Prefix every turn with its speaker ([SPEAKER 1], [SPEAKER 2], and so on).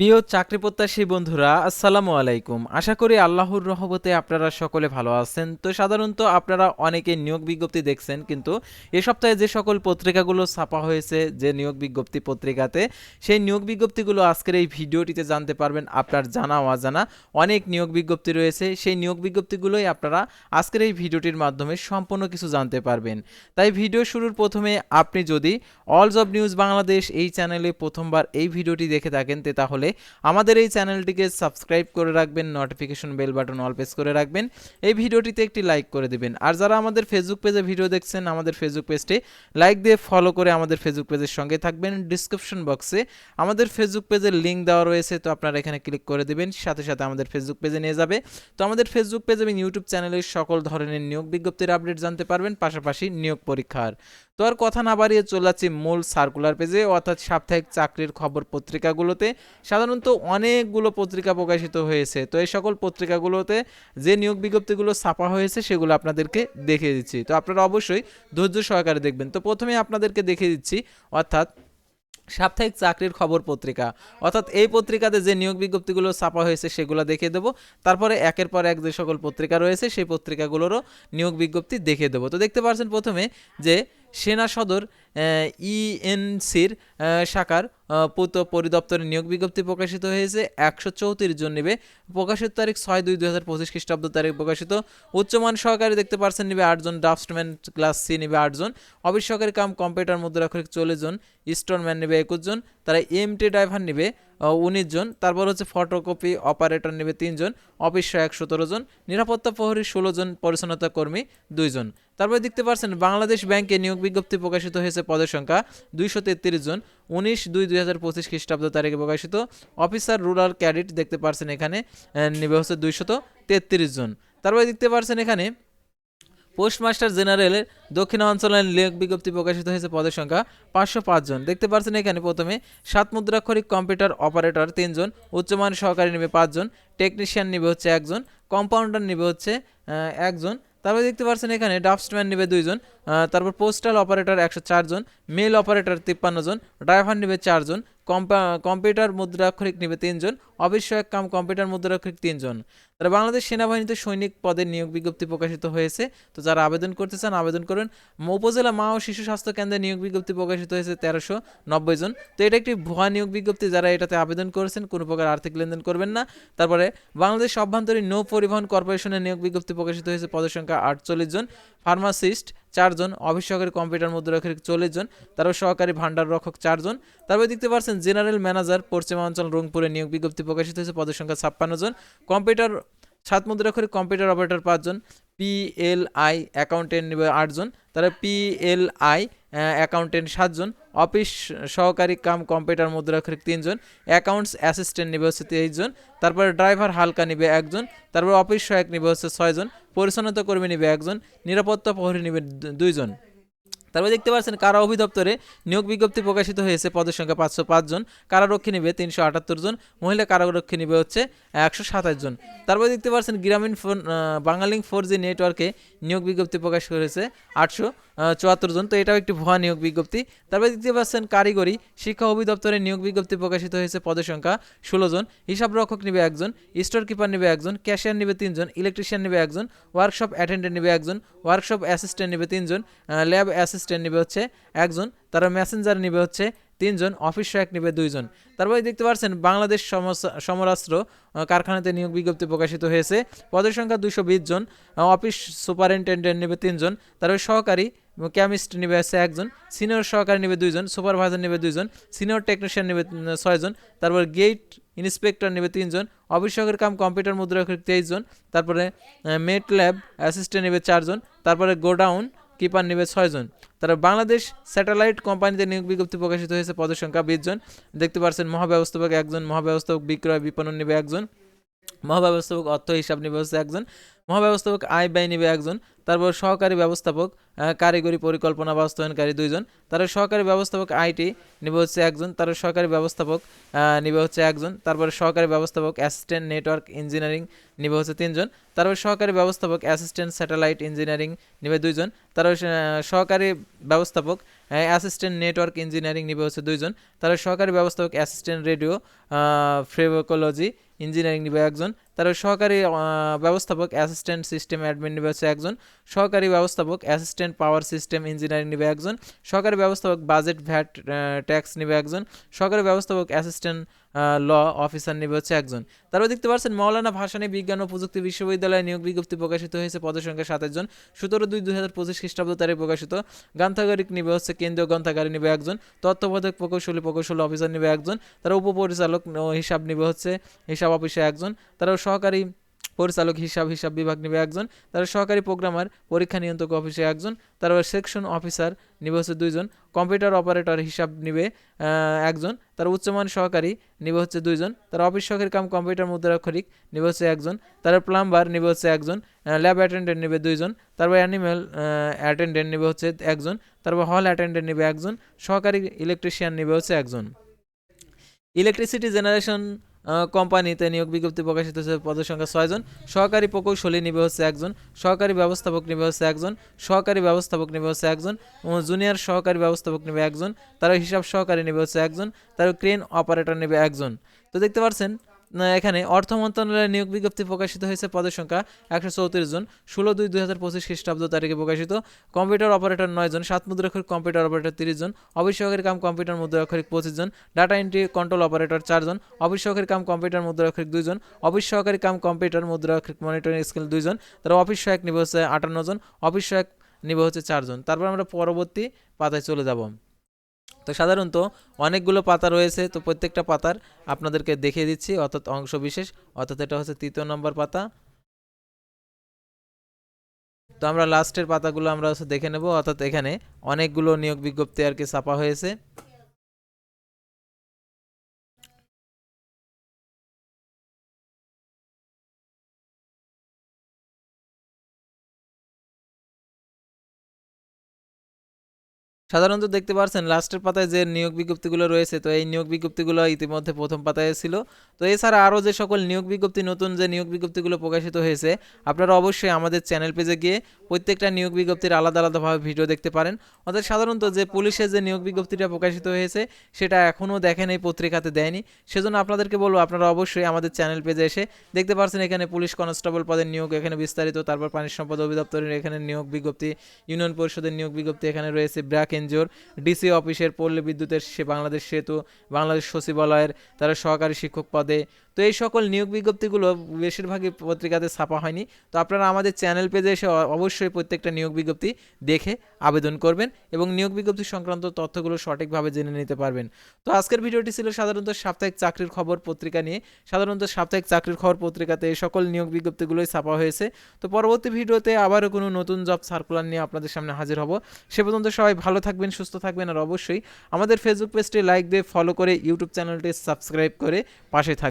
[SPEAKER 1] প্রিয় চাকরি প্রত্যাশী বন্ধুরা, আসসালামু আলাইকুম। আশা করি আল্লাহর রহমতে আপনারা সকলে ভালো আছেন। তো সাধারণত আপনারা অনেকে নিয়োগ বিজ্ঞপ্তি দেখছেন, কিন্তু এ সপ্তাহে যে সকল পত্রিকাগুলো ছাপা হয়েছে, যে নিয়োগ বিজ্ঞপ্তি পত্রিকাতে, সেই নিয়োগ বিজ্ঞপ্তিগুলো আজকের এই ভিডিওটিতে জানতে পারবেন আপনার জানা, অজানা অনেক নিয়োগ বিজ্ঞপ্তি রয়েছে। সেই নিয়োগ বিজ্ঞপ্তিগুলোই আপনারা আজকের এই ভিডিওটির মাধ্যমে সম্পূর্ণ কিছু জানতে পারবেন। তাই ভিডিও শুরুর প্রথমে আপনি যদি অল জব নিউজ বাংলাদেশ এই চ্যানেলে প্রথমবার এই ভিডিওটি দেখে থাকেন, তে তাহলে আমাদের এই চ্যানেলটিকে সাবস্ক্রাইব করে রাখবেন notification bell button all press করে রাখবেন, এই ভিডিওটিতে একটি লাইক করে দেবেন। আর যারা আমাদের ফেসবুক পেজে ভিডিও দেখছেন, আমাদের ফেসবুক পেজটি লাইক দিয়ে ফলো করে আমাদের ফেসবুক পেজের সঙ্গে থাকবেন। ডিসক্রিপশন বক্সে আমাদের ফেসবুক পেজের লিঙ্ক দেওয়া রয়েছে, তো আপনারা এখানে ক্লিক করে দেবেন, সাথে সাথে আমাদের ফেসবুক পেজে নিয়ে যাবে। তো আমাদের ফেসবুক পেজ এবং ইউটিউব চ্যানেলের সকল ধরনের নিয়োগ বিজ্ঞপ্তির আপডেট জানতে পারবেন, পাশাপাশি নিয়োগ পরীক্ষার। তো আর কথা না বাড়িয়ে চলে যাচ্ছি মূল সার্কুলার পেজে অর্থাৎ সাপ্তাহিক চাকরির খবর পত্রিকাগুলোতে। সাধারণত অনেকগুলো পত্রিকা প্রকাশিত হয়েছে। তো এই সকল পত্রিকাগুলোতে যে নিয়োগ বিজ্ঞপ্তিগুলো ছাপা হয়েছে, সেগুলো আপনাদেরকে দেখিয়ে দিচ্ছি। তো আপনারা অবশ্যই ধৈর্য সহকারে দেখবেন। তো প্রথমে আপনাদেরকে দেখিয়ে দিচ্ছি, অর্থাৎ সাপ্তাহিক চাকরির খবর পত্রিকা। অর্থাৎ এই পত্রিকাতে যে নিয়োগ বিজ্ঞপ্তিগুলো ছাপা হয়েছে, সেগুলো দেখিয়ে দেবো। তারপরে একের পর এক যে সকল পত্রিকা রয়েছে, সেই পত্রিকাগুলোরও নিয়োগ বিজ্ঞপ্তি দেখিয়ে দেবো। তো দেখতে পাচ্ছেন প্রথমে যে সেনা সদর ইএনসির শাখার পূর্ত পরিদপ্তরের নিয়োগ বিজ্ঞপ্তি প্রকাশিত হয়েছে। একশো চৌত্রিশ জন নেবে। প্রকাশিত তারিখ ছয় দুই দুই হাজার পঁচিশ খ্রিস্টাব্দ তারিখ প্রকাশিত। উচ্চমান সহকারী দেখতে পারছেন নেবে আটজন ড্রাফটম্যান ক্লাস সি নেবে আটজন অফিস সহকারী কাম কম্পিউটার, মুদ্রাক্ষরিক চল্লিশ জন, স্টোরম্যান নেবে একুশ জন। তারা এমটি ড্রাইভার নেবে উনিশ জন। তারপর হচ্ছে ফটোকপি অপারেটর নেবে তিনজন অফিস সহায়ক সতেরো জন। নিরাপত্তা প্রহরী ষোলো জন, পরিচ্ছন্নতা কর্মী দুইজন তারপরে দেখতে পাচ্ছেন, বাংলাদেশ ব্যাংকে নিয়োগ বিজ্ঞপ্তি প্রকাশিত হয়েছে পদের সংখ্যা দুইশো তেত্রিশ জন। উনিশ দুই দুই হাজার পঁচিশ খ্রিস্টাব্দ তারিখে প্রকাশিত। অফিসার রুরাল ক্যাডেট দেখতে পাচ্ছেন এখানে নেবে হচ্ছে দুইশত তেত্রিশ জন। তারপরে দেখতে পাচ্ছেন এখানে পোস্টমাস্টার জেনারেলের দক্ষিণাঞ্চলের নিয়োগ বিজ্ঞপ্তি প্রকাশিত হয়েছে পদের সংখ্যা পাঁচশো পাঁচ জন। দেখতে পাচ্ছেন এখানে প্রথমে সাত মুদ্রাক্ষরিক কম্পিউটার অপারেটর তিনজন উচ্চমান সহকারী নেবে পাঁচজন টেকনিশিয়ান নেবে হচ্ছে একজন কম্পাউন্ডার নেবে হচ্ছে একজন তারপরে দেখতে পাচ্ছেন এখানে ড্রাফটসম্যান নেবে দুইজন তারপর পোস্টাল অপারেটর একশো চারজন মেল অপারেটর তিপ্পান্ন জন, ড্রাইভার নেবে চারজন কম্পিউটার মুদ্রাক্ষরিক নেবে তিনজন অফিস কাম কম্পিউটার মুদ্রাক্ষরিক তিনজন। তারা বাংলাদেশ সেনাবাহিনীতে সৈনিক পদের নিয়োগ বিজ্ঞপ্তি প্রকাশিত হয়েছে। তো যারা আবেদন করতে চান, আবেদন করুন। উপজেলা মা ও শিশু স্বাস্থ্য কেন্দ্রে নিয়োগ বিজ্ঞপ্তি প্রকাশিত হয়েছে তেরোশো নব্বই জন। তো এটা একটি ভুয়া নিয়োগ বিজ্ঞপ্তি। যারা এটাতে আবেদন করেছেন, কোনো প্রকার আর্থিক লেনদেন করবেন না। তারপরে, বাংলাদেশ অভ্যন্তরীণ নৌ পরিবহন কর্পোরেশনের নিয়োগ বিজ্ঞপ্তি প্রকাশিত হয়েছে। পদের সংখ্যা আটচল্লিশ জন। ফার্মাসিস্ট চারজন অফিস সহকারী কম্পিউটার মুদ্রাক্ষরিক চল্লিশ জন তারপর সহকারী ভান্ডার রক্ষক চারজন। তারপরে দেখতে পাচ্ছেন জেনারেল ম্যানেজার পশ্চিমাঞ্চল রংপুরে নিয়োগ বিজ্ঞপ্তি প্রকাশিত হয়েছে, পদের সংখ্যা ছাপ্পান্ন জন কম্পিউটার সাত মুদ্রাক্ষরিক কম্পিউটার অপারেটর পাঁচজন পিএলআই অ্যাকাউন্টেন্ট আটজন তারা পিএলআই অ্যাকাউন্টেন্ট সাতজন অফিস সহকারী কাম কম্পিউটার মুদ্রাক্ষরিক তিনজন, অ্যাকাউন্টস অ্যাসিস্ট্যান্ট নেবে হচ্ছে তেইশজন, তারপরে ড্রাইভার হালকা নিবে একজন, তারপর অফিস সহায়ক নেবে হচ্ছে ছয়জন, পরিচ্ছন্নতা কর্মী নিবে একজন, নিরাপত্তা প্রহরী নিবে দুইজন। তারপর দেখতে পাচ্ছেন কারা অভিদপ্তরে নিয়োগ বিজ্ঞপ্তি প্রকাশিত হয়েছে, পদের সংখ্যা পাঁচশো পাঁচ জন কারারক্ষী নেবে তিনশো আটাত্তর জন, মহিলা কারারক্ষী নেবে হচ্ছে একশো সাতাশ জন। তারপর দেখতে পাচ্ছেন গ্রামীণ ফোন বাঙালিং ফোর জি নেটওয়ার্কে নিয়োগ বিজ্ঞপ্তি প্রকাশ করেছে আটশো চুয়াত্তর জন, তো এটাও একটি ভুয়া নিয়োগ বিজ্ঞপ্তি। তারপরে দেখতে পাচ্ছেন কারিগরি শিক্ষা অভিদপ্তরে নিয়োগ বিজ্ঞপ্তি প্রকাশিত হয়েছে, পদের সংখ্যা ষোলো জন, হিসাব রক্ষক নেবে একজন স্টোর কিপার নেবে একজন ক্যাশিয়ার নেবে তিনজন ইলেকট্রিশিয়ান নেবে একজন ওয়ার্কশপ অ্যাটেন্ডেন্ট নেবে একজন ওয়ার্কশপ অ্যাসিস্ট্যান্ট নেবে তিনজন ল্যাব অ্যাসিস্ট্যান্ট নেবে হচ্ছে একজন, তারা মেসেঞ্জার নেবে হচ্ছে তিনজন অফিস সহায়ক নেবে দুইজন। তারপরে দেখতে পাচ্ছেন বাংলাদেশ সমরাস্ত্র কারখানাতে নিয়োগ বিজ্ঞপ্তি প্রকাশিত হয়েছে। পদের সংখ্যা দুশো বিশ জন অফিস সুপারিনটেন্ডেন্ট নেবে তিনজন, তারপরে সহকারী কেমিস্ট নেবে আছে একজন সিনিয়র সহকারী নেবে দুইজন সুপারভাইজার নেবে দুইজন সিনিয়র টেকনিশিয়ান নেবে ছয়জন, তারপর গেট ইন্সপেক্টর নেবে তিনজন অফিস সহকারী কাম কম্পিউটার মুদ্রা তেইশ জন তারপরে মেট ল্যাব অ্যাসিস্ট্যান্ট নেবে চারজন, তারপরে গোডাউন কিপার নেবে ছয়জন। তারা বাংলাদেশ স্যাটেলাইট কোম্পানিতে নিয়োগ বিজ্ঞপ্তি প্রকাশিত হয়েছে। পদের সংখ্যা বিশ জন। দেখতে পাচ্ছেন মহাব্যবস্থাপক একজন, মহাব্যবস্থাপক বিক্রয় বিপণন নেবে একজন, মহাব্যবস্থাপক অর্থ হিসাব নেবে হচ্ছে একজন, মহাব্যবস্থাপক আয় ব্যয় নেবে একজন তারপর সহকারী ব্যবস্থাপক কারিগরি পরিকল্পনা বাস্তবায়নকারী দুইজন, তারপর সহকারী ব্যবস্থাপক আইটি নিবে হচ্ছে একজন, তারপর সহকারী ব্যবস্থাপক নিবে হচ্ছে একজন, তারপরে সহকারী ব্যবস্থাপক অ্যাসিস্ট্যান্ট নেটওয়ার্ক ইঞ্জিনিয়ারিং নিবে হচ্ছে তিনজন, তারপর সহকারী ব্যবস্থাপক অ্যাসিস্ট্যান্ট স্যাটেলাইট ইঞ্জিনিয়ারিং নিবে দুইজন, তারপর সহকারী ব্যবস্থাপক অ্যাসিস্ট্যান্ট নেটওয়ার্ক ইঞ্জিনিয়ারিং নিবে হচ্ছে দুইজন, তারপর সহকারী ব্যবস্থাপক অ্যাসিস্ট্যান্ট রেডিও ফ্রেভোকোলজি ইঞ্জিনিয়ারিং নিবে একজন তারপর সহকারী ব্যবস্থাপক অ্যাসিস্ট্যান্ট সিস্টেম অ্যাডমিন নিবে হচ্ছে একজন, সহকারী ব্যবস্থাপক অ্যাসিস্ট্যান্ট পাওয়ার সিস্টেম ইঞ্জিনিয়ারিং নিবে একজন, সহকারী ব্যবস্থাপক বাজেট ভ্যাট ট্যাক্স নিবে একজন, সহকারী ব্যবস্থাপক অ্যাসিস্ট্যান্ট ল অফিসার নেবে হচ্ছে একজন। তারপর দেখতে পাচ্ছেন, মৌলানা ভাসানী বিজ্ঞান ও প্রযুক্তি বিশ্ববিদ্যালয়ে নিয়োগ বিজ্ঞপ্তি প্রকাশিত হয়েছে পদের সংখ্যা সাতের জন সতেরো দুই দুই হাজার পঁচিশ খ্রিস্টাব্দ তারিখ প্রকাশিত। গ্রন্থাগারিক নিবে হচ্ছে কেন্দ্রীয় গ্রন্থাগারে নিবে একজন। তত্ত্বাবধায়ক প্রকৌশলী প্রকৌশলী অফিসার নিবে একজন। তারা উপপরিচালক হিসাব নিবে হচ্ছে হিসাব অফিসে একজন। তারা সহকারী পরিচালক হিসাব হিসাব বিভাগ নেবে একজন, তারা সহকারী প্রোগ্রামার, পরীক্ষা নিয়ন্ত্রক অফিসে একজন তারপর সেকশন অফিসার নিবে হচ্ছে দুইজন, কম্পিউটার অপারেটর হিসাব নিবে একজন, তার উচ্চমান সহকারী নিবে হচ্ছে দুইজন, তার অফিস সহকারী কাম কম্পিউটার মুদ্রাক্ষরিক নিবে হচ্ছে একজন, তার প্লাম্বার নিবে হচ্ছে একজন ল্যাব অ্যাটেন্ডেন্ট নিবে দুইজন তারপর অ্যানিমেল অ্যাটেন্ডেন্ট নিবে হচ্ছে একজন তারপর হল অ্যাটেন্ডেন্ট নিবে একজন, সহকারী ইলেকট্রিশিয়ান নিবে হচ্ছে একজন। ইলেকট্রিসিটি জেনারেশন কোম্পানিতে নিয়োগ বিজ্ঞপ্তি প্রকাশিত হয়েছে পদের সংখ্যা ছয়জন। সহকারী প্রকৌশলী নিবে হচ্ছে একজন। সহকারী ব্যবস্থাপক নিবে হচ্ছে একজন। সহকারী ব্যবস্থাপক নিবে হচ্ছে একজন। জুনিয়র সহকারী ব্যবস্থাপক নিবে একজন। তারা হিসাব সহকারী নিবে হচ্ছে একজন। তারা ক্রেন অপারেটর নিবে একজন। তো দেখতে পাচ্ছেন এখানে অর্থ মন্ত্রণালয়ের নিয়োগ বিজ্ঞপ্তি প্রকাশিত হয়েছে পদের সংখ্যা একশো চৌত্রিশ জন, ষোলো দুই দুই হাজার পঁচিশ খ্রিস্টাব্দ তারিখে প্রকাশিত। কম্পিউটার অপারেটর নয় জন, সাত মুদ্রাক্ষরিক কম্পিউটার অপারেটর তিরিশ জন সহকারী কাম কম্পিউটার মুদ্রাক্ষরিক পঁচিশ জন, ডাটা এন্ট্রি কন্ট্রোল অপারেটর চারজন সহকারী কাম কম্পিউটার মুদ্রাক্ষরিক দুইজন সহকারী কাম কম্পিউটার মুদ্রাক্ষরিক মনিটরিং স্কিল দুইজন তারা অফিস সহায়ক নিবে হচ্ছে আটান্ন জন, অফিস সহায়ক নিবে হচ্ছে চারজন তারপর আমরা পরবর্তী পাতায় চলে যাব। তো সাধারণত অনেকগুলো পাতা রয়েছে, তো প্রত্যেকটা পাতার আপনাদেরকে দেখিয়ে দিচ্ছি, অর্থাৎ অংশ বিশেষ অর্থাৎ এটা হচ্ছে তৃতীয় নম্বর পাতা। তো আমরা লাস্টের পাতাগুলো আমরা দেখে নেব, অর্থাৎ এখানে অনেকগুলো নিয়োগ বিজ্ঞপ্তি আর কি ছাপা হয়েছে। সাধারণত দেখতে পাচ্ছেন লাস্টের পাতায় যে নিয়োগ বিজ্ঞপ্তিগুলো রয়েছে, তো এই নিয়োগ বিজ্ঞপ্তিগুলো ইতিমধ্যে প্রথম পাতায় ছিল। তো এছাড়া আরও যে সকল নিয়োগ বিজ্ঞপ্তি, নতুন যে নিয়োগ বিজ্ঞপ্তিগুলো প্রকাশিত হয়েছে, আপনারা অবশ্যই আমাদের চ্যানেল পেজে গিয়ে প্রত্যেকটা নিয়োগ বিজ্ঞপ্তির আলাদা আলাদাভাবে ভিডিও দেখতে পারেন। অর্থাৎ সাধারণত যে পুলিশের যে নিয়োগ বিজ্ঞপ্তিটা প্রকাশিত হয়েছে, সেটা এখনও দেখেন এই পত্রিকাতে দেয়নি। সেজন্য আপনাদেরকে বলব, আপনারা অবশ্যই আমাদের চ্যানেল পেজে এসে দেখতে পাচ্ছেন এখানে পুলিশ কনস্টেবল পদের নিয়োগ এখানে বিস্তারিত, তারপর পানি সম্পদ অধিদপ্তরের এখানে নিয়োগ বিজ্ঞপ্তি, ইউনিয়ন পরিষদের নিয়োগ বিজ্ঞপ্তি এখানে রয়েছে, ব্র্যাক এনজিওর ডিসি অফিসের পল্লী বিদ্যুতের সে বাংলাদেশ সেতু, বাংলাদেশ সচিবালয়ের তারা সহকারী শিক্ষক পদে। তো এই সকল নিয়োগ বিজ্ঞপ্তিগুলো বেশিরভাগই পত্রিকাতে ছাপা হয়নি। তো আপনারা আমাদের চ্যানেল পেজে এসে অবশ্যই প্রত্যেকটা নিয়োগ বিজ্ঞপ্তি দেখে আবেদন করবেন এবং নিয়োগ বিজ্ঞপ্তি সংক্রান্ত তথ্যগুলো সঠিকভাবে জেনে নিতে পারবেন। তো আজকের ভিডিওটি ছিল সাধারণত সাপ্তাহিক চাকরির খবর পত্রিকা নিয়ে। সাধারণত সাপ্তাহিক চাকরির খবর পত্রিকাতে এই সকল নিয়োগ বিজ্ঞপ্তিগুলোই ছাপা হয়েছে। তো পরবর্তী ভিডিওতে আবারও কোনো নতুন জব সার্কুলার নিয়ে আপনাদের সামনে হাজির হব। সে পর্যন্ত সবাই ভালো থাকবেন, সুস্থ থাকবেন আর অবশ্যই আমাদের ফেসবুক পেজটি লাইক দিয়ে ফলো করে ইউটিউব চ্যানেলটি সাবস্ক্রাইব করে পাশে থাকবেন